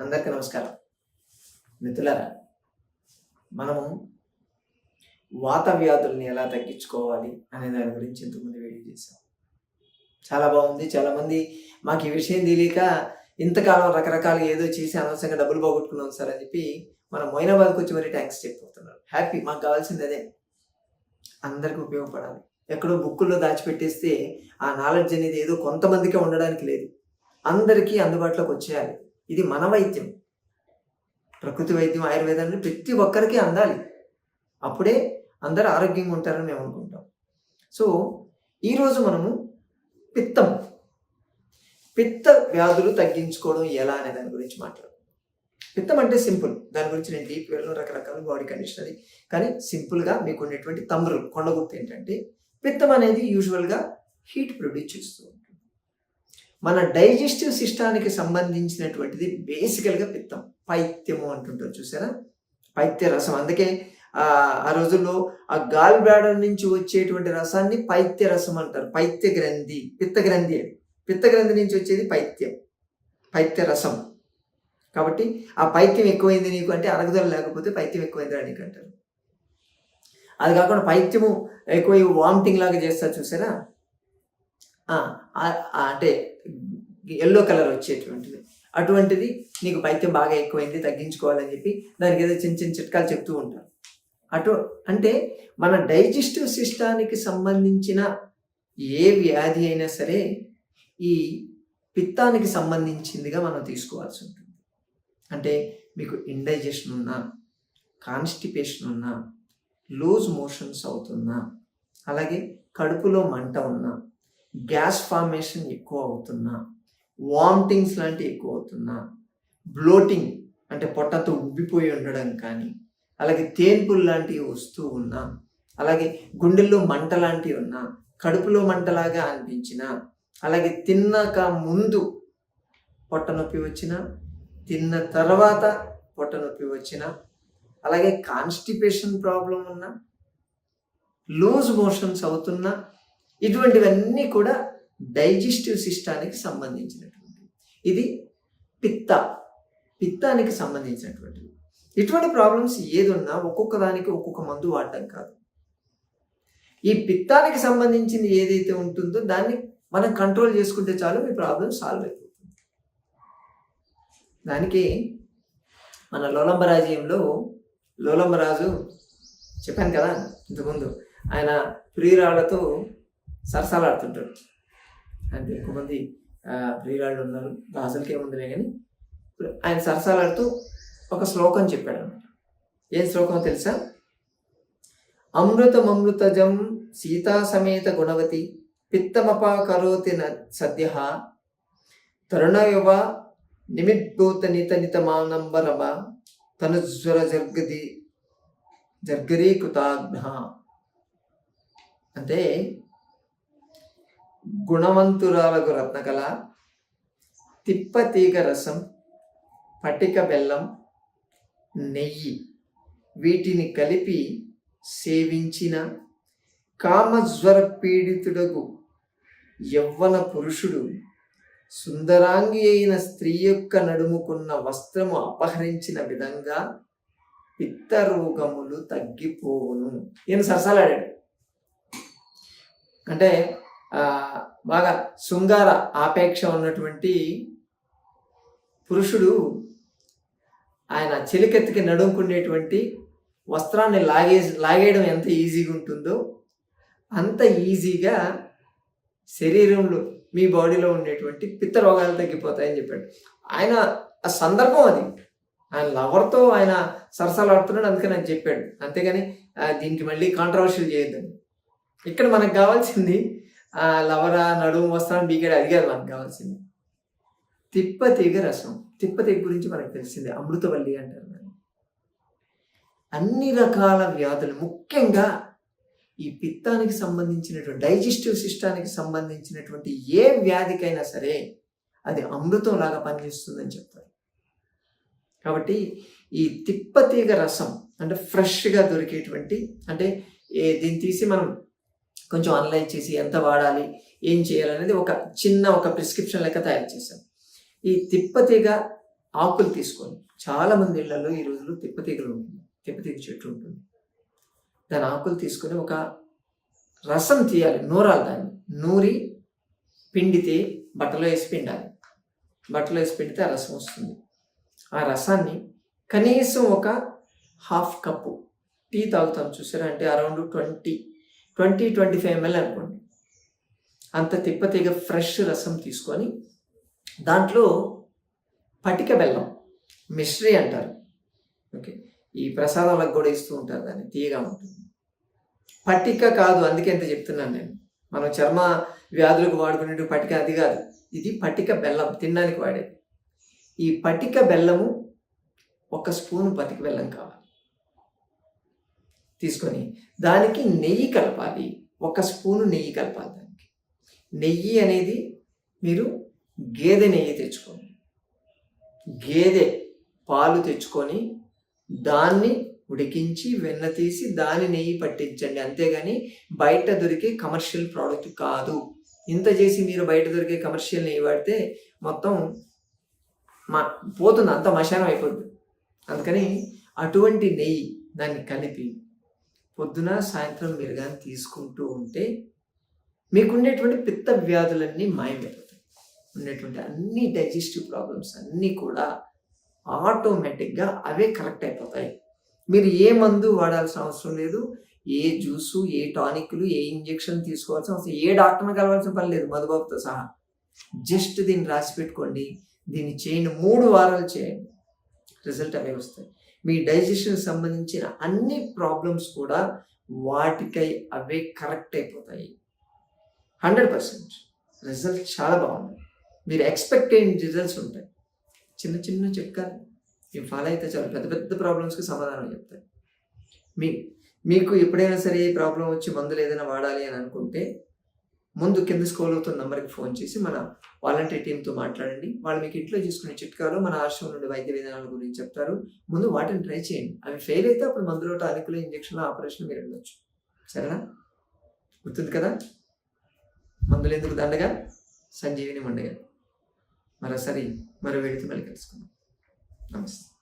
అందరికీ నమస్కారం. మిత్రులారా మనము వాత వ్యాధుల్ని ఎలా తగ్గించుకోవాలి అనే దాని గురించి ఇంతకుముందు వీడియో చేశాం. చాలా బాగుంది. చాలామంది మాకు ఈ విషయం తెలియక ఇంతకాలం రకరకాలు ఏదో చేసి అనవసరంగా డబ్బులు పోగొట్టుకున్నాం సార్ అని చెప్పి మనం మొయినాబాద్కి వచ్చి మరీ ట్యాంక్స్ చెప్పిపోతున్నారు హ్యాపీ మాకు కావాల్సింది అదే. అందరికీ ఉపయోగపడాలి. ఎక్కడో బుక్కుల్లో దాచిపెట్టేస్తే ఆ నాలెడ్జ్ అనేది ఏదో కొంతమందికే ఉండడానికి లేదు. అందరికీ అందుబాటులోకి వచ్చేయాలి. ఇది మన వైద్యం. ప్రకృతి వైద్యం ఆయుర్వేదాన్ని ప్రతి ఒక్కరికి అందాలి. అప్పుడే అందరూ ఆరోగ్యంగా ఉంటారని మేము అనుకుంటాం. సో ఈరోజు మనము పిత్తం. పిత్త వ్యాధులు తగ్గించుకోవడం ఎలా అనే దాని గురించి మాట్లాడుతాం పిత్తం అంటే సింపుల్. దాని గురించి నేను డీప్ వెళ్ళిన రకరకాల బాడీ కండిషన్ అది. కానీ సింపుల్గా మీకు ఉండేటువంటి తమ్ములు కొండగుర్తు ఏంటంటే పిత్తం అనేది యూజువల్గా హీట్ ప్రొడ్యూస్ చేస్తుంది. మన డైజెస్టివ్ సిస్టానికి సంబంధించినటువంటిది బేసికల్గా పిత్తం. పైత్యము అంటుంటారు చూసారా? పైత్య రసం. అందుకే ఆ రోజుల్లో ఆ గాల్ బ్లాడర్ నుంచి వచ్చేటువంటి రసాన్ని పైత్య రసం అంటారు. పైత్య గ్రంథి పిత్త గ్రంథి పిత్త గ్రంథి నుంచి వచ్చేది పైత్యం. పైత్య రసం. కాబట్టి ఆ పైత్యం ఎక్కువైంది నీకు అంటే అరగదల లేకపోతే పైత్యం ఎక్కువైంది నీకు అంటారు అది కాకుండా పైత్యము ఎక్కువ వామిటింగ్ లాగా చేస్తారు చూసారా? అంటే ఎల్లో కలర్ వచ్చేటువంటిది. అటువంటిది నీకు పైత్యం బాగా ఎక్కువైంది తగ్గించుకోవాలని చెప్పి దానికి ఏదో చిన్న చిన్న చిట్కాలు చెప్తూ ఉంటారు. అటు అంటే మన డైజెస్టివ్ సిస్టానికి సంబంధించిన ఏ వ్యాధి అయినా సరే ఈ పిత్తానికి సంబంధించిందిగా మనం తీసుకోవాల్సి ఉంటుంది. అంటే మీకు ఇండైజెషన్ ఉన్నా కాన్స్టిపేషన్ ఉన్నా లూజ్ మోషన్స్ అవుతున్నా అలాగే కడుపులో మంట ఉన్నా గ్యాస్ ఫార్మేషన్ ఎక్కువ అవుతున్నా వామిటింగ్స్ లాంటివి ఎక్కువ అవుతున్నా బ్లోటింగ్ అంటే పొట్టతో ఉబ్బిపోయి ఉండడం కానీ అలాగే తేన్పులు లాంటివి వస్తూ ఉన్నా అలాగే గుండెల్లో మంట లాంటివి ఉన్నా కడుపులో మంటలాగా అనిపించిన అలాగే తిన్నాక ముందు పొట్ట నొప్పి వచ్చిన తిన్న తర్వాత పొట్ట నొప్పి వచ్చిన అలాగే కాన్స్టిపేషన్ ప్రాబ్లం ఉన్నా లూజ్ మోషన్స్ అవుతున్నా ఇటువంటివన్నీ కూడా డైజెస్టివ్ సిస్టానికి సంబంధించినటువంటి. ఇది పిత్త. పిత్తానికి సంబంధించినటువంటిది. ఇటువంటి ప్రాబ్లమ్స్ ఏదున్నా ఒక్కొక్క దానికి ఒక్కొక్క మందు వాడటం కాదు. ఈ పిత్తానికి సంబంధించింది ఏదైతే ఉంటుందో దాన్ని మనం కంట్రోల్ చేసుకుంటే చాలు మీ ప్రాబ్లం సాల్వ్ అయిపోతుంది. దానికి మన లోలంబరాజ్యంలో లోలంబరాజు చెప్పాను కదా ఇంతకుముందు. ఆయన ప్రియురాళ్ళతో సరసాలాడుతుంటారు అంటే ఎక్కువ మంది ప్రియురాళ్ళు ఉన్నారు. రాజులకి ఏముందిలే కానీ ఆయన సరసాలాడుతూ ఒక శ్లోకం చెప్పాడు అనమాట ఏం శ్లోకం తెలుసా? అమృతమమృతజం సీతా సమేత గుణవతి పిత్తమపా కరోతి న సద్య తరుణయువ నిమిద్భూత నిత నితమానంబరవ తనుజ్వర జర్గది జర్గరీకృతాగ్న అంటే గుణవంతురాలకు రత్నకళ తిప్పతీగ రసం పటిక బెల్లం నెయ్యి వీటిని కలిపి సేవించిన కామజ్వర పీడితుడకు యవ్వన పురుషుడు సుందరాంగి అయిన స్త్రీ యొక్క నడుముకున్న వస్త్రము అపహరించిన విధంగా పిత్తరోగములు తగ్గిపోవును. ఈయన సరసాలాడాడు అంటే బాగా శృంగార ఆపేక్ష ఉన్నటువంటి పురుషుడు ఆయన చెలికెత్తికి నడుముకునేటువంటి వస్త్రాన్ని లాగే లాగేయడం ఎంత ఈజీగా ఉంటుందో అంత ఈజీగా శరీరంలో మీ బాడీలో ఉండేటువంటి పిత్త రోగాలు తగ్గిపోతాయని చెప్పాడు. ఆయన ఆ సందర్భం అది. ఆయన లవర్తో ఆయన సరసాలాడుతున్నాడు అందుకని ఆయన చెప్పాడు. అంతేగాని దీనికి మళ్ళీ కాంట్రవర్షియల్ చేయొద్దని. ఇక్కడ మనకు కావాల్సింది లవరా నడుము వస్త్రాన్ని బీగాడు అది కాదు మనకు కావాల్సింది. తిప్పతీగ రసం. తిప్పతీగ గురించి మనకు తెలిసిందే. అమృతవల్లి అంటారు దాన్ని. అన్ని రకాల వ్యాధులు ముఖ్యంగా ఈ పిత్తానికి సంబంధించినటువంటి డైజెస్టివ్ సిస్టానికి సంబంధించినటువంటి ఏ వ్యాధికైనా సరే అది అమృతం లాగా పనిచేస్తుందని చెప్తారు. కాబట్టి ఈ తిప్పతీగ రసం అంటే ఫ్రెష్గా దొరికేటువంటి అంటే దీన్ని తీసి మనం కొంచెం అనలైజ్ చేసి ఎంత వాడాలి ఏం చేయాలనేది ఒక చిన్న ఒక ప్రిస్క్రిప్షన్ లెక్క తయారు చేశాను ఈ తిప్పతీగ ఆకులు తీసుకొని చాలా మంది ఇళ్ళలో ఈ రోజుల్లో తిప్పతీగలు ఉంటుంది. తిప్పతీగ చెట్టు ఉంటుంది. దాని ఆకులు తీసుకొని ఒక రసం తీయాలి నూరాలి దాన్ని. నూరి పిండితే బట్టలో వేసి పిండాలి. బట్టలో వేసి పిండితే ఆ రసం వస్తుంది. ఆ రసాన్ని కనీసం ఒక హాఫ్ కప్పు టీ తాగుతాం చూసారా? అంటే around twenty twenty twenty five ml అనుకోండి. అంత తిప్పతీగ ఫ్రెష్ రసం తీసుకొని దాంట్లో పటిక బెల్లం మిశ్రీ అంటారు. ఓకే. ఈ ప్రసాదాలకు కూడా ఇస్తూ ఉంటారు దాన్ని తీయగా ఉంటుంది. పట్టిక కాదు అందుకే ఎంత చెప్తున్నాను నేను. మనం చర్మ వ్యాధులకు వాడుకునే పట్టిక అది కాదు. ఇది పట్టిక బెల్లం తినడానికి వాడేది. ఈ పట్టిక బెల్లము ఒక స్పూన్ పటిక బెల్లం కావాలి. తీసుకొని దానికి నెయ్యి కలపాలి. ఒక స్పూను నెయ్యి కలపాలి దానికి. నెయ్యి అనేది మీరు గేదె నెయ్యి తెచ్చుకోండి. గేదె పాలు తెచ్చుకొని దాన్ని ఉడికించి వెన్న తీసి దాని నెయ్యి పట్టించండి. అంతేగాని బయట దొరికే కమర్షియల్ ప్రోడక్ట్ కాదు. ఇంత చేసి మీరు బయట దొరికే కమర్షియల్ నెయ్యి వాడితే మొత్తం మా పోతుంది. అంత మశానం అయిపోతుంది అందుకని అటువంటి నెయ్యి దాన్ని కలిపి పొద్దున సాయంత్రం మీరు కానీ తీసుకుంటూ ఉంటే మీకుండేటువంటి పిత్త వ్యాధులన్నీ మాయమైపోతాయి. ఉండేటువంటి అన్ని డైజెస్టివ్ ప్రాబ్లమ్స్ అన్నీ కూడా ఆటోమేటిక్గా అవే కరెక్ట్ అయిపోతాయి. మీరు ఏ మందు వాడాల్సిన అవసరం లేదు. ఏ జ్యూసు ఏ టానిక్లు ఏ ఇంజెక్షన్ తీసుకోవాల్సిన అవసరం ఏ డాక్టర్ని కలవాల్సిన పని లేదు. మధుబాబుతో సహా. జస్ట్ దీన్ని రాసి పెట్టుకోండి. దీన్ని చేయండి. మూడు వారాలు చేయండి. రిజల్ట్ అవే వస్తాయి. మీ డైజెషన్ సంబంధించిన అన్ని ప్రాబ్లమ్స్ కూడా వాటికై అవే కరెక్ట్ అయిపోతాయి. హండ్రెడ్ పర్సెంట్ రిజల్ట్ చాలా బాగుంది. మీరు ఎక్స్పెక్ట్ అయిన రిజల్ట్స్ ఉంటాయి. చిన్న చిన్న చిట్కాలు ఇవి ఫాలో అయితే చాలా పెద్ద పెద్ద ప్రాబ్లమ్స్కి సమాధానం చెప్తాయి. మీ మీకు ఎప్పుడైనా సరే ప్రాబ్లం వచ్చి మందులు ఏదైనా వాడాలి అని అనుకుంటే ముందు కింద స్కోల్ అవుతున్న నెంబర్కి ఫోన్ చేసి మన వాలంటీర్ టీంతో మాట్లాడండి. వాళ్ళు మీకు ఇంట్లో చేసుకునే చిట్కాలు మన ఆశ్రమం నుండి వైద్య విధానాల గురించి చెప్తారు. ముందు వాటిని ట్రై చేయండి. అవి ఫెయిల్ అయితే అప్పుడు మందులో టానికులు ఇంజక్షన్లు ఆపరేషన్ మీరు వెళ్ళొచ్చు సరేనా? గుర్తుంది కదా? మందులు ఎందుకు దండగా? సంజీవిని మండగా. మరోసారి మరో వేడితే మళ్ళీ కలుసుకుందాం. నమస్తే.